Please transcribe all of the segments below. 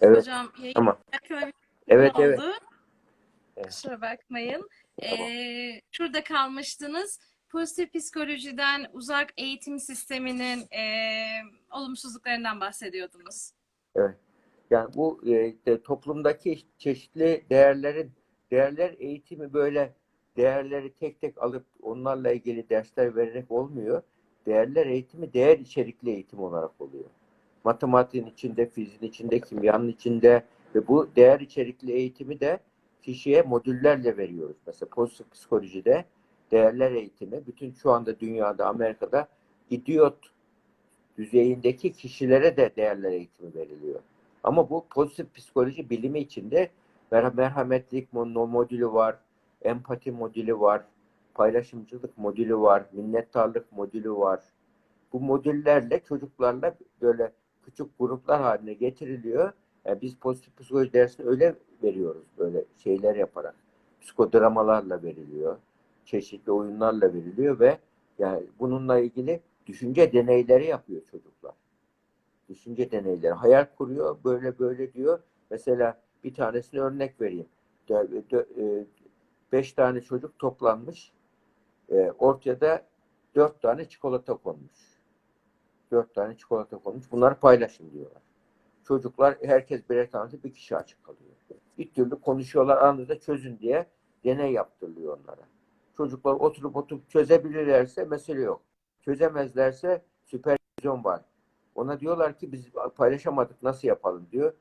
Evet. Hocam yayın Ama şöyle bir evet oldu. evet. Evet. Kusura bakmayın. Tamam. Ee, şurada kalmıştınız. Pozitif psikolojiden uzak eğitim sisteminin ee, olumsuzluklarından bahsediyordunuz. Evet. Yani bu e, toplumdaki çeşitli değerlerin değerler eğitimi böyle değerleri tek tek alıp onlarla ilgili dersler vererek olmuyor. Değerler eğitimi değer içerikli eğitim olarak oluyor. Matematiğin içinde, fiziğin içinde, kimyanın içinde ve bu değer içerikli eğitimi de kişiye modüllerle veriyoruz. Mesela pozitif psikolojide değerler eğitimi bütün şu anda dünyada, Amerika'da idiot düzeyindeki kişilere de değerler eğitimi veriliyor. Ama bu pozitif psikoloji bilimi içinde mer- merhametlik mo- modülü var, empati modülü var, paylaşımcılık modülü var, minnettarlık modülü var. Bu modüllerle çocuklarla böyle küçük gruplar haline getiriliyor. Yani biz pozitif psikoloji dersini öyle veriyoruz böyle şeyler yaparak. Psikodramalarla veriliyor. Çeşitli oyunlarla veriliyor ve yani bununla ilgili düşünce deneyleri yapıyor çocuklar. Düşünce deneyleri. Hayal kuruyor. Böyle böyle diyor. Mesela bir tanesini örnek vereyim. Dö- dö- e, Beş tane çocuk toplanmış. E, Ortaya da dört tane çikolata konmuş. Dört tane çikolata konmuş. Bunları paylaşın diyorlar. Çocuklar herkes birer tanesi bir kişi açık kalıyor. Bir türlü konuşuyorlar aranızda çözün diye deney yaptırılıyor onlara. Çocuklar oturup oturup çözebilirlerse mesele yok. Çözemezlerse süpervizyon var. Ona diyorlar ki biz paylaşamadık nasıl yapalım diyor.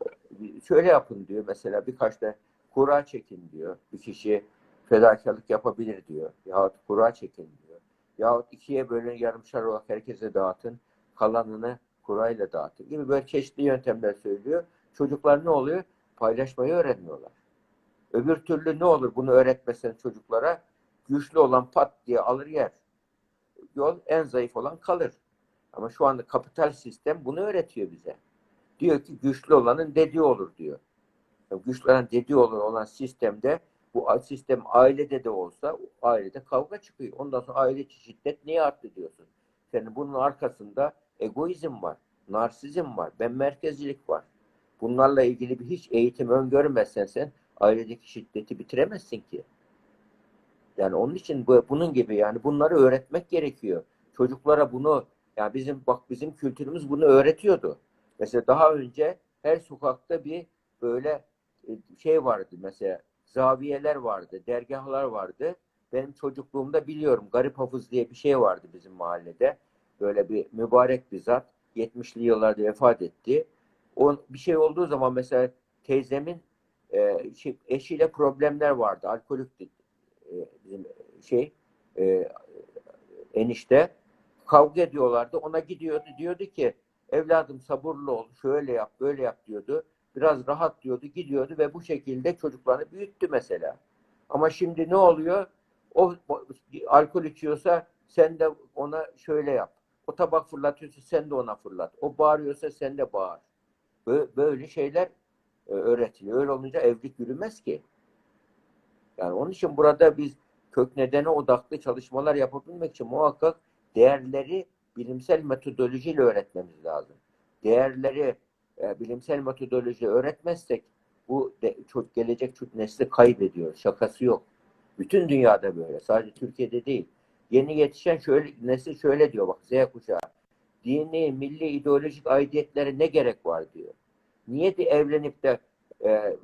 Şöyle yapın diyor mesela birkaç da kura çekin diyor. Bir kişi fedakarlık yapabilir diyor. Yahut kura çekin diyor. Yahut ikiye bölün yarımşar olarak herkese dağıtın. Kalanını kurayla dağıtın gibi böyle çeşitli yöntemler söylüyor. Çocuklar ne oluyor? Paylaşmayı öğreniyorlar. Öbür türlü ne olur bunu öğretmesen çocuklara? Güçlü olan pat diye alır yer. Yol en zayıf olan kalır. Ama şu anda kapital sistem bunu öğretiyor bize. Diyor ki güçlü olanın dediği olur diyor. Yani güçlü olan dediği olur olan sistemde bu sistem ailede de olsa ailede kavga çıkıyor. Ondan sonra aile şiddet niye arttı diyorsun. Senin bunun arkasında egoizm var, narsizm var, ben merkezcilik var. Bunlarla ilgili bir hiç eğitim öngörmezsen sen ailedeki şiddeti bitiremezsin ki. Yani onun için bu, bunun gibi yani bunları öğretmek gerekiyor. Çocuklara bunu yani bizim bak bizim kültürümüz bunu öğretiyordu. Mesela daha önce her sokakta bir böyle e, şey vardı mesela zaviyeler vardı, dergahlar vardı. Benim çocukluğumda biliyorum garip hafız diye bir şey vardı bizim mahallede. Böyle bir mübarek bir zat 70'li yıllarda vefat etti. O bir şey olduğu zaman mesela teyzemin e, şey, eşiyle problemler vardı. Alkolikti e, şey e, enişte kavga ediyorlardı. Ona gidiyordu diyordu ki evladım sabırlı ol şöyle yap böyle yap diyordu. Biraz rahat diyordu gidiyordu ve bu şekilde çocuklarını büyüttü mesela. Ama şimdi ne oluyor? O alkol içiyorsa sen de ona şöyle yap. O tabak fırlatıyorsa sen de ona fırlat. O bağırıyorsa sen de bağır. Böyle, şeyler e, öğretiliyor. Öyle olunca evlilik yürümez ki. Yani onun için burada biz kök nedene odaklı çalışmalar yapabilmek için muhakkak değerleri bilimsel metodolojiyle öğretmemiz lazım. Değerleri e, bilimsel metodolojiyle öğretmezsek bu de, çok gelecek çok nesli kaybediyor. Şakası yok. Bütün dünyada böyle. Sadece Türkiye'de değil. Yeni yetişen şöyle nesil şöyle diyor bak Z kuşağı. Dini, milli, ideolojik aidiyetlere ne gerek var diyor. Niye de evlenip de e,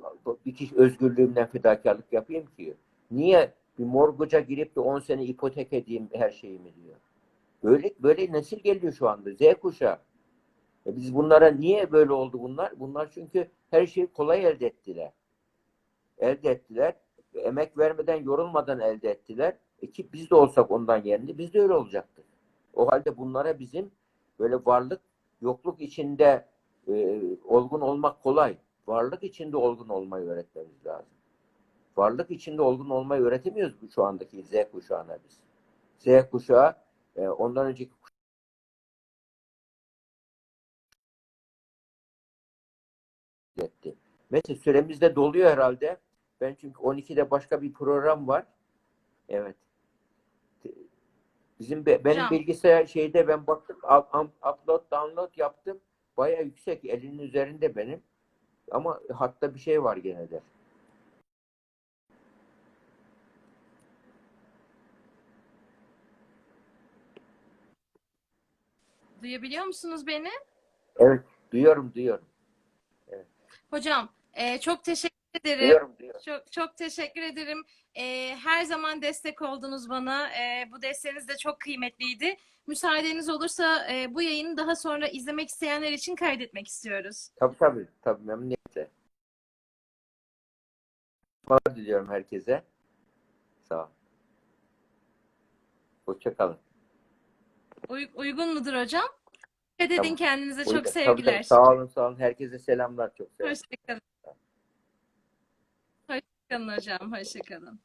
bir kişi özgürlüğümden fedakarlık yapayım ki? Niye bir morguca girip de 10 sene ipotek edeyim her şeyimi diyor. Böyle böyle nesil geliyor şu anda. Z kuşağı. E biz bunlara niye böyle oldu bunlar? Bunlar çünkü her şeyi kolay elde ettiler. Elde ettiler. Emek vermeden, yorulmadan elde ettiler. E ki biz de olsak ondan yerinde biz de öyle olacaktık. O halde bunlara bizim böyle varlık, yokluk içinde e, olgun olmak kolay. Varlık içinde olgun olmayı öğretmemiz lazım. Varlık içinde olgun olmayı öğretemiyoruz bu şu andaki Z kuşağına biz. Z kuşağı e, ondan önceki etti. Mesela süremiz de doluyor herhalde. Ben çünkü 12'de başka bir program var. Evet. Bizim be- benim Hocam. bilgisayar şeyde ben baktım up- upload download yaptım. Baya yüksek elinin üzerinde benim. ama hatta bir şey var gene de. Duyabiliyor musunuz beni? Evet, duyuyorum, duyuyorum. Hocam e, çok teşekkür ederim. Çok çok teşekkür ederim. Ee, her zaman destek oldunuz bana. Ee, bu desteğiniz de çok kıymetliydi. Müsaadeniz olursa e, bu yayını daha sonra izlemek isteyenler için kaydetmek istiyoruz. Tabii tabii, tabii memnuniyetle. Kolay diliyorum herkese. Sağ ol. Hoşça kalın. Uy- uygun mudur hocam? Dikkat edin Tamam. kendinize. Buyurun. Çok Tabii, tabii. sevgiler. Sağ olun, sağ olun. Herkese selamlar. Çok selam. Hoşçakalın. Hoşçakalın hocam. Hoşçakalın.